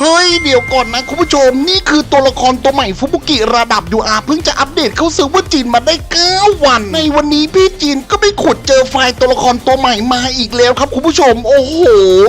เฮ้ย เดี๋ยวก่อนนะคุณผู้ชม นี่คือตัวละครตัวใหม่ฟุบุกิระดับ UR เพิ่งจะอัปเดตเข้าเซิร์ฟเวอร์จีนมาได้ 9 วัน ในวันนี้พี่จีนก็ไปขุดเจอไฟล์ตัวละครตัวใหม่มาอีกแล้วครับคุณผู้ชม โอ้โห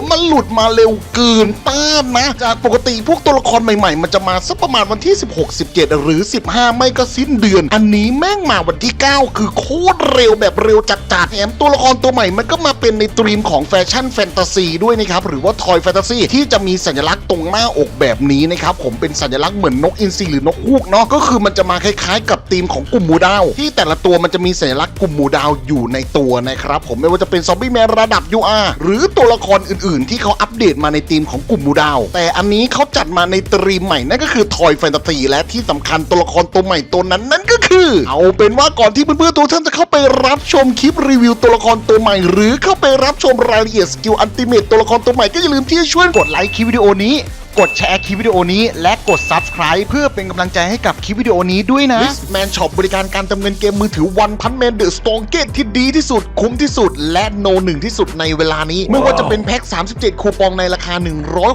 มันหลุดมาเร็วเกินต้านนะ จากปกติพวกตัวละครใหม่ๆ มันจะมาสักประมาณวันที่ 16 17 หรือ 15 ไม่ก็สิ้นเดือน อันนี้แม่งมาวันที่ 9 คือโคตรเร็วแบบเร็วจัดๆแถมตัวละครตัวใหม่มันก็มาเป็นในตรีมของแฟชั่นแฟนตาซีด้วยนะครับหรือว่าทอยแฟนตาซีที่จะมีสัญลักษณ์ตรงหน้าาอกแบบนี้นะครับผมเป็นสัญลักษณ์เหมือนนกอินทรีหรือนกฮูกเนาะก็คือมันจะมาคล้ายๆ กับธีมของกลุ่มหมูดาว ที่แต่ละตัวมันจะมีสัญลักษณ์กลุ่มหมูดาวอยู่ในตัวนะครับผมไม่ว่าจะเป็นซอมบี้แมนระดับ UR หรือตัวละครอื่นๆ ที่เขาอัปเดตมาในธีมของกลุ่มหมูดาว แต่อันนี้เขาจัดมาในตรีมใหม่นั่นก็คือทอยแฟนตาซีและที่สำคัญตัวละครตัวใหม่ตัวนั้นนั่นก็คือ เอาเป็นว่าก่อนที่เพื่อนๆตัวท่านจะเข้าไปรับชมคลิปรีวิวตัวละครตัวใหม่ หรือเข้าไปรับชมรายละเอียดสกิลอันติเมตตัวละครตัวใหม่ก็อย่าลืมที่จะช่วยกดไลค์คลิปวิดีโอนี้กดแชร์คลิปวิดีโอนี้ และกด Subscribe เพื่อเป็นกำลังใจให้กับคลิปวิดีโอนี้ด้วยนะแมนช็อปบริการการเติมเงินเกมมือถือวันพันแมนเดอะสตองเกตที่ดีที่สุด คุ้มที่สุด และโนหนึ่งที่สุดในเวลานี้ ไม่ว่าจะเป็นแพ็ค 37 คูปองในราคา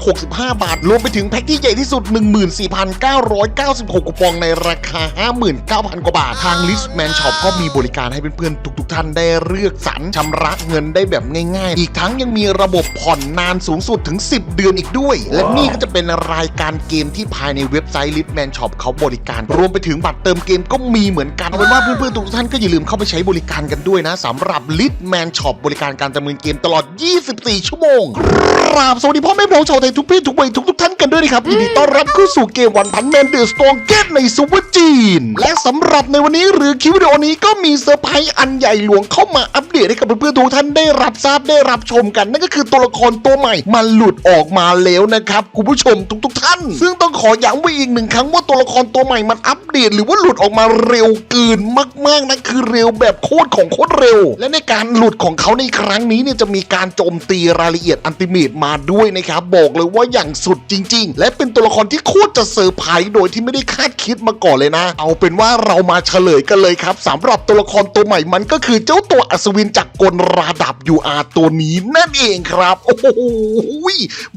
165 บาท รวมไปถึงแพ็คที่ใหญ่ที่สุด 14,996 คูปองในราคา 59,000 กว่าบาท ทางลิสแมนช็อปก็มีบริการให้เพื่อนๆทุก ๆ ท่านได้เลือกสรรชำระเงินได้แบบง่ายๆ อีกทั้งยังมีระบบผ่อนนานสูงสุดถึง 10 เดือนอีกด้วย และนี่ก็จะเป็นรายการเกมที่ภายในเว็บไซต์ลิสแมนช็อปเขาบริการ รวมไปถึงบัตรเติมเกมก็มีเหมือนกันเอาเป็นว่าเพื่อนๆทุกท่านก็อย่าลืมเข้าไปใช้บริการกันด้วยนะสำหรับลิสแมนช็อปบริการการเติมเงินเกมตลอด 24 ชั่วโมงครับสวัสดีพ่อแม่พี่น้องชาวไทยทุกเพศทุกวัยทุกทุกๆท่านกันด้วยนะครับยินดีต้อนรับเข้าสู่เกมวันพันแมนเดอะสตองเกตในซูเปอร์จีน และสำหรับในวันนี้หรือคลิปวิดีโอนี้ก็มีเซอร์ไพรส์อันใหญ่หลวงเข้ามาอัปเดตให้กับเพื่อนๆทุกท่านได้รับทราบได้รับชมกัน นั่นก็คือตัวละครตัวใหม่มันหลุดออกมาแล้วนะครับคุณผู้ชมทุกๆท่าน ซึ่งต้องขอย้ำไว้อีกหนึ่งครั้งว่าตัวละครตัวใหม่มันอัปเดต หรือว่าหลุดออกมาเร็วเกินมากๆนะคือเร็วแบบโคตรของโคตรเร็ว และในการหลุดของเขาในครั้งนี้เนี่ยจะมีการโจมตีรายละเอียดอันติเมตมาด้วยนะครับบอกเลยว่าอย่างสุดจริง ๆ และเป็นตัวละครที่โคตรจะเซอร์ไพรส์โดยที่ไม่ได้คาดคิดมาก่อนเลยนะ เอาเป็นว่าเรามาเฉลยกันเลยครับสำหรับตัวละครตัวใหม่มันก็คือเจ้าตัวอัศวินจากกลระดับ UR ตัวนี้นั่นเองครับ โอ้โห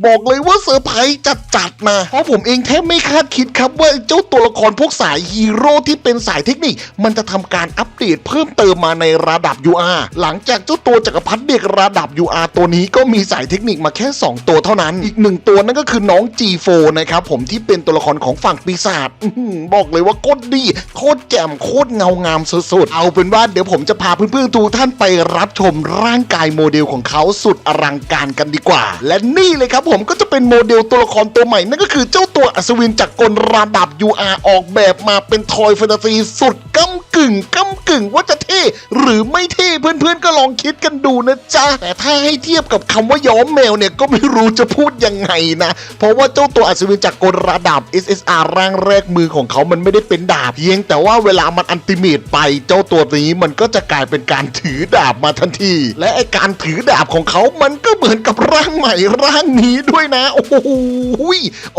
บอกเลยว่าเซอร์ไพรส์จัดๆนะเพราะผมเองแทบไม่คาดคิดครับว่าเจ้าตัวละครพวกสายฮีโร่ที่เป็นสายเทคนิค มันจะทำการอัปเดตเพิ่มเติมมาในระดับ UR หลังจากเจ้าตัวจักรพรรดิเด็กระดับ UR ตัวนี้ก็มีสายเทคนิคมาแค่ 2 ตัวเท่านั้น อีกหนึ่งตัวนั่นก็คือน้อง G4 นะครับผมที่เป็นตัวละครของฝั่งปีศาจบอกเลยว่าโคตรดีโคตรแจ่มโคตรเงางามสุดๆเอาเป็นว่าเดี๋ยวผมจะพาเพื่อนๆทุกท่านไปรับชมร่างกายโมเดลของเขาสุดอลังการกันดีกว่า และนี่เลยครับผมก็จะเป็นโมเดลตัวละครตัวใหม่ นั่นก็คือเจ้าตัวอัศวินจากกลระดับ UR ออกแบบมาเป็นทอยแฟนตาซีสุดก้า กึ่งก้ากึ่งว่าจะเท่หรือไม่เท่เพื่อนๆก็ลองคิดกันดูนะจ๊ะแต่ถ้าให้เทียบกับคำว่าย้อมแมวเนี่ยก็ไม่รู้จะพูดยังไงนะ เพราะว่าเจ้าตัวอัศวินจากกลระดับ SSR ร่างแรกมือของเขามันไม่ได้เป็นดาบเพียง แต่ว่าเวลามันอันติเมตไปเจ้าตัวนี้มันก็จะกลายเป็นการถือดาบมาทันที และไอการถือดาบของเขามันก็เหมือนกับร่างใหม่ร่างนี้ด้วยนะโอ้โห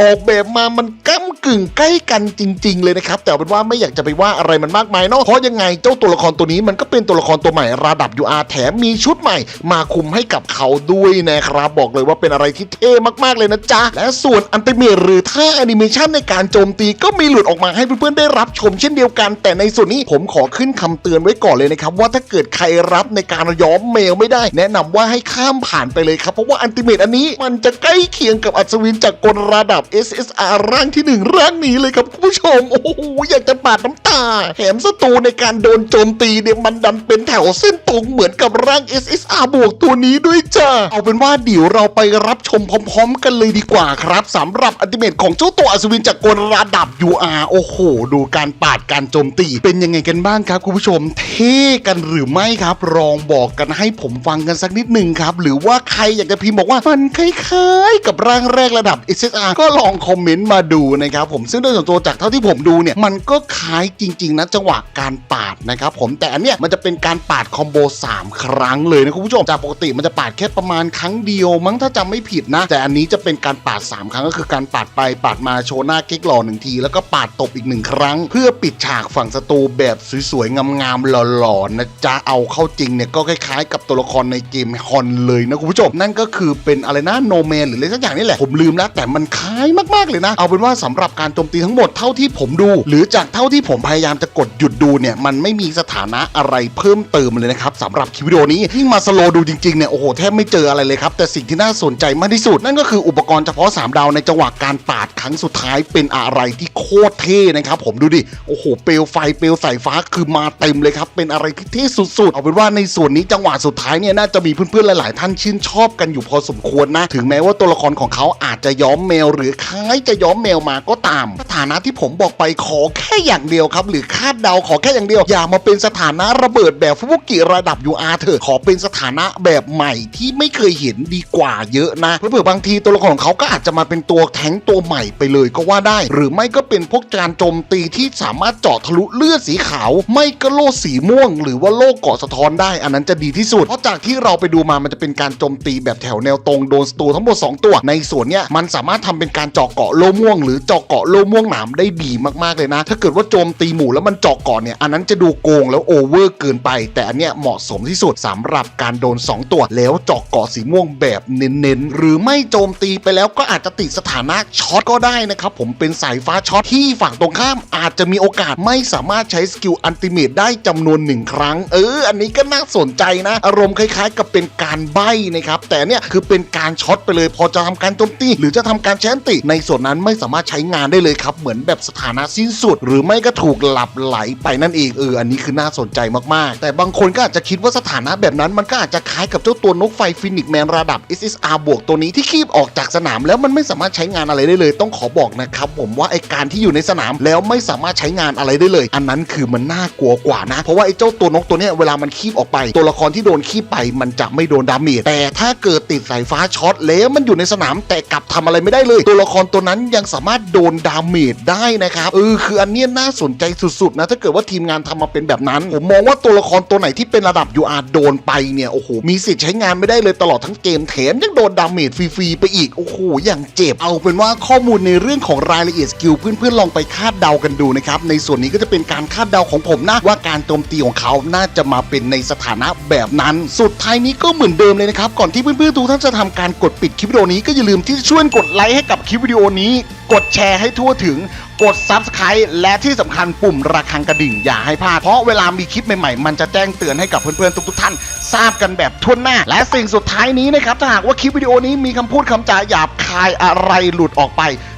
ออกแบบมามันก้ากึ่งใกล้กันจริง ๆ เลยนะครับแต่เป็นว่าไม่อยากจะไปว่าอะไรมันมากมายเนาะราะยังไงเจ้าตัวละครตัวนี้มันก็เป็นตัวละครตัวใหม่ระดับ UR แถมมีชุดใหม่ มาคุมให้กับเขาด้วยนะครับบอกเลยว่าเป็นอะไรที่เท่มากๆเลยนะจ๊ะ และส่วนอันติเมตหรือท่าแอนิเมชันในการโจมตีก็มีหลุดออกมาให้เพื่อนๆได้รับชมเช่นเดียวกัน แต่ในส่วนนี้ผมขอขึ้นคำเตือนไว้ก่อนเลยนะครับ ว่าถ้าเกิดใครรับในการย้อมเมลไม่ได้ แนะนำว่าให้ข้ามผ่านไปเลยครับ เพราะว่าอันติเมตอันนี้มันจะใกล้เคียงกับอัศวินจากกลระดับ SSR ร่างที่หนึ่งร่างนี้เลยครับคุณผู้ชมโอ้โหอยากจะปาดน้ำตาแถมศัตรูในการโดนโจมตีเนี่ยมันดันเป็นแถวเส้นตรงเหมือนกับร่าง SSR บวกตัวนี้ด้วยจ้าเอาเป็นว่าเดี๋ยวเราไปรับชมพร้อม ๆ กันเลยดีกว่าครับสำหรับอัติเมตของเจ้าตัวอัศวินจากกลระดับ UR โอ้โห ดูการปาดการโจมตีเป็นยังไงกันบ้างครับคุณผู้ชม เท่กันหรือไม่ครับลองบอกกันให้ผมฟังกันสักนิดหนึ่งครับ หรือว่าใครอยากจะพิมพ์บอกว่ามันคล้ายๆ กับร่างแรกระดับ SSR ก็ลองคอมเมนต์มาดูนะครับผมซึ่งโดยส่วนตัวจากเท่าที่ผมดูเนี่ยมันก็คล้ายจริง ๆนะจังหวะการปาดนะครับผมแต่อันเนี้ยมันจะเป็นการปาดคอมโบ3 ครั้งเลยนะคุณผู้ชมจากปกติมันจะปาดแค่ประมาณครั้งเดียว มั้งถ้าจำไม่ผิดนะ แต่อันนี้จะเป็นการปาด 3 ครั้งก็คือการปาดไปปาดมาโชว์หน้าเก๊กหล่อหนึ่งที แล้วก็ปาดตบอีกหนึ่งครั้ง เพื่อปิดฉากฝั่งศัตรูแบบสวยๆงามๆหล่อๆนะจ๊ะเอาเข้าจริงเนี่ยก็คล้ายๆ กับตัวละครในเกมฮอนเลยนะคุณผู้ชมนั่นก็คือเป็นอะไรนะโนแมนหรืออะไรสักอย่างนี่แหละผมลืมแล้วแต่มันคล้ายมากๆเลยนะ เอาเป็นว่าสำหรับการโจมตีทั้งหมดเท่าที่ผมดู หรือจากเท่าที่ผมพยายามจะกดหยุดดูเนี่ยมันไม่มีสถานะอะไรเพิ่มเติมเลยนะครับสำหรับคลิปวิดีโอนี้ยิ่งมาสโลดูจริงๆเนี่ยโอ้โหแทบไม่เจออะไรเลยครับแต่สิ่งที่น่าสนใจมากที่สุด นั่นก็คืออุปกรณ์เฉพาะ 3 ดาวในจังหวะการปาดครั้งสุดท้ายเป็นอะไรที่โคตรเท่นะครับผมดูดิโอ้โหเปลวไฟเปลวสายฟ้าคือมาเต็มเลยครับเป็นอะไรที่เท่สุดๆเอาเป็นว่าในส่วนนี้จังหวะสุดท้ายเนี่ยน่าจะมีเพื่อนๆหลาย ๆ ท่านชื่นชอบกันอยู่พอสมควรนะถึงแม้ว่าตัวละครของเขาอาจจะย้อมแมวหรือคล้ายจะย้อมแมวมาก็ตาม ถานะที่ผมบอกไปขอแค่อย่างเดียวครับ หรือคาดเดาขอแค่อย่างเดียว อย่ามาเป็นสถานะระเบิดแบบฟุบุกิระดับ UR เถอะขอเป็นสถานะแบบใหม่ที่ไม่เคยเห็นดีกว่าเยอะนะเผื่อบางทีตัวละครของเขาก็อาจจะมาเป็นตัวแทงตัวใหม่ไปเลยก็ว่าได้ หรือไม่ก็เป็นพวกการโจมตีที่สามารถเจาะทะลุเลือดสีขาว ไม่ก็โล่สีม่วง หรือว่าโล่เกาะสะท้อนได้ อันนั้นจะดีที่สุด เพราะจากที่เราไปดูมามันจะเป็นการโจมตีแบบแถวแนวตรงโดนสตูทั้งหมด 2 ตัว ในส่วนเนี้ยมันสามารถทำเป็นการเจาะเกาะโล่ม่วง หรือเจาะเกาะโล่ม่วงหนามได้ดีมากๆเลยนะ ถ้าเกิดว่าโจมตีหมู่แล้วมันเจาะเกาะเนี่ย อันนั้นจะดูโกงแล้วโอเวอร์เกินไป แต่อันเนี้ยเหมาะสมที่สุดสำหรับการโดน 2 ตัวแล้วเจาะเกาะสีม่วงแบบเน้นๆ หรือไม่โจมตีไปแล้วก็อาจจะติดสถานะช็อตก็ได้นะครับผมเป็นสายฟ้าช็อตที่ฝั่งตรงข้ามอาจจะมีโอกาสไม่สามารถใช้สกิลอันติเมตได้จำนวนหนึ่งครั้ง เออ อันนี้ก็น่าสนใจนะ อารมณ์คล้ายๆ กับเป็นการใบ้นะครับ แต่เนี่ยคือเป็นการช็อตไปเลย พอจะทำการโจมตีหรือจะทำการแชนติ ในส่วนนั้นไม่สามารถใช้งานได้เลยครับเหมือนแบบสถานะสิ้นสุด หรือไม่ก็ถูกหลับไหลไปนั่นเองเอออันนี้คือน่าสนใจมากๆ แต่บางคนก็อาจจะคิดว่าสถานะแบบนั้นมันก็อาจจะคล้ายกับเจ้าตัวนกไฟฟินิกแมนระดับ SSR บวกตัวนี้ที่คีบออกจากสนาม แล้วมันไม่สามารถใช้งานอะไรได้เลย ต้องขอบอกนะครับผมว่าไอการที่อยู่ในสนามแล้วไม่สามารถใช้งานอะไรได้เลย อันนั้นคือมันน่ากลัวกว่านะ เพราะว่าไอเจ้าตัวนกตัวเนี้ยเวลามันคีบออกไป ตัวละครที่โดนคีบไปมันจะไม่โดนดาเมจแต่ถ้าเกิด ติดสายฟ้าช็อตแล้วมันอยู่ในสนามแต่กลับทำอะไรไม่ได้เลย ตัวละครตัวนั้นยังสามารถโดนดาเมจได้นะครับเออคืออันเนี้ยน่าสนใจสุดๆนะถ้าเกิดว่าทีมงานทำมาเป็นแบบนั้นผมมองว่าตัวละครตัวไหนที่เป็นระดับ UR โดนไปเนี่ยโอ้โหมีสิทธิ์ใช้งานไม่ได้เลยตลอดทั้งเกมแถมยังโดนดาเมจฟรีๆไปอีกโอ้โหอย่างเจ็บเอาเป็นว่าข้อมูลในเรื่องของรายละเอียดสกิลเพื่อนๆลองไปคาดเดากันดูนะครับในส่วนนี้ก็จะเป็นการคาดเดาของผมนะว่าการโจมตีของเขาน่าจะมาเป็นในสถานะแบบนั้น สุดท้ายนี้ก็เหมือนเดิมเลยนะครับก่อนที่เพื่อนๆทุกท่านจะทำการกดปิดคลิปวิดีโอนี้ก็อย่าลืมที่จะช่วยกดไลค์ให้กับคลิปวิดีโอนี้ กดแชร์ให้ทั่วถึง กด Subscribe และที่สำคัญปุ่มระฆังกระดิ่งอย่าให้พลาด เพราะเวลามีคลิปใหม่ๆ มันจะแจ้งเตือนให้กับเพื่อนๆทุกๆท่าน ทราบกันแบบทั่วหน้า และสิ่งสุดท้ายนี้นะครับถ้าหากว่าคลิปวิดีโอนี้มีคำพูดคำจาหยาบคายอะไรหลุดออกไป